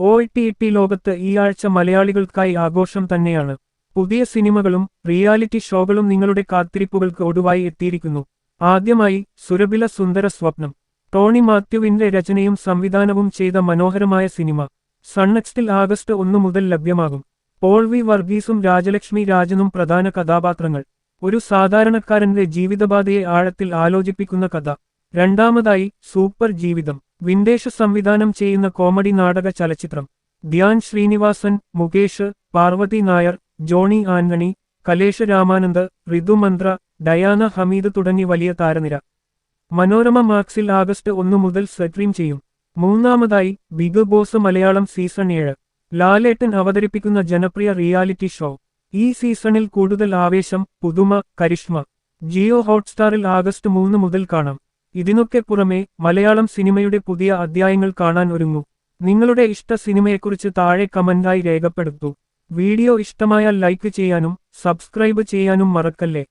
O T T ലോകത്ത് ഈ ആഴ്ച മലയാളികൾക്കായി ആഘോഷം തന്നെയാണ്. പുതിയ സിനിമകളും റിയാലിറ്റി ഷോകളും നിങ്ങളുടെ കാത്തിരിപ്പുകൾക്ക് ഒടുവായി എത്തിയിരിക്കുന്നു. ആദ്യമായി സുരഭില സുന്ദര സ്വപ്നം. ടോണി മാത്യുവിന്റെ രചനയും സംവിധാനവും ചെയ്ത മനോഹരമായ സിനിമ. സണ്ണക്സ്റ്റിൽ ആഗസ്റ്റ് ഒന്നു മുതൽ ലഭ്യമാകും. പോൾ വി വർഗീസും രാജലക്ഷ്മി രാജനും പ്രധാന കഥാപാത്രങ്ങൾ. ഒരു സാധാരണക്കാരന്റെ ജീവിതബാധയെ ആഴത്തിൽ ആലോചിപ്പിക്കുന്ന കഥ. രണ്ടാമതായി സൂപ്പർ ജീവിതം. വിൻഡേഷ് സംവിധാനം ചെയ്യുന്ന കോമഡി നാടക ചലച്ചിത്രം. ധ്യാൻ ശ്രീനിവാസൻ മുകേഷ് പാർവതി നായർ ജോണി ആന്റണി കലേഷ് രാമാനന്ദ് ഋതുമന്ത്ര ഡയാന ഹമീദ് തുടങ്ങി വലിയ താരനിര. മനോരമ മാക്സിൽ ആഗസ്റ്റ് ഒന്നു മുതൽ സ്ട്രീം ചെയ്യും. മൂന്നാമതായി ബിഗ് ബോസ് മലയാളം സീസൺ ഏഴ്. ലാലേട്ടൻ അവതരിപ്പിക്കുന്ന ജനപ്രിയ റിയാലിറ്റി ഷോ. ഈ സീസണിൽ കൂടുതൽ ആവേശം പുതുമ കരിഷ്മ. ജിയോ ഹോട്ട്സ്റ്റാറിൽ ആഗസ്റ്റ് മൂന്ന് മുതൽ കാണാം. ഇതിനൊക്കെ പുറമെ മലയാളം സിനിമയുടെ പുതിയ അധ്യായങ്ങൾ കാണാൻ ഒരുങ്ങു. നിങ്ങളുടെ ഇഷ്ട സിനിമയെക്കുറിച്ച് താഴെ കമന്റായി രേഖപ്പെടുത്തൂ. വീഡിയോ ഇഷ്ടമായാൽ ലൈക്ക് ചെയ്യാനും സബ്സ്ക്രൈബ് ചെയ്യാനും മറക്കല്ലേ?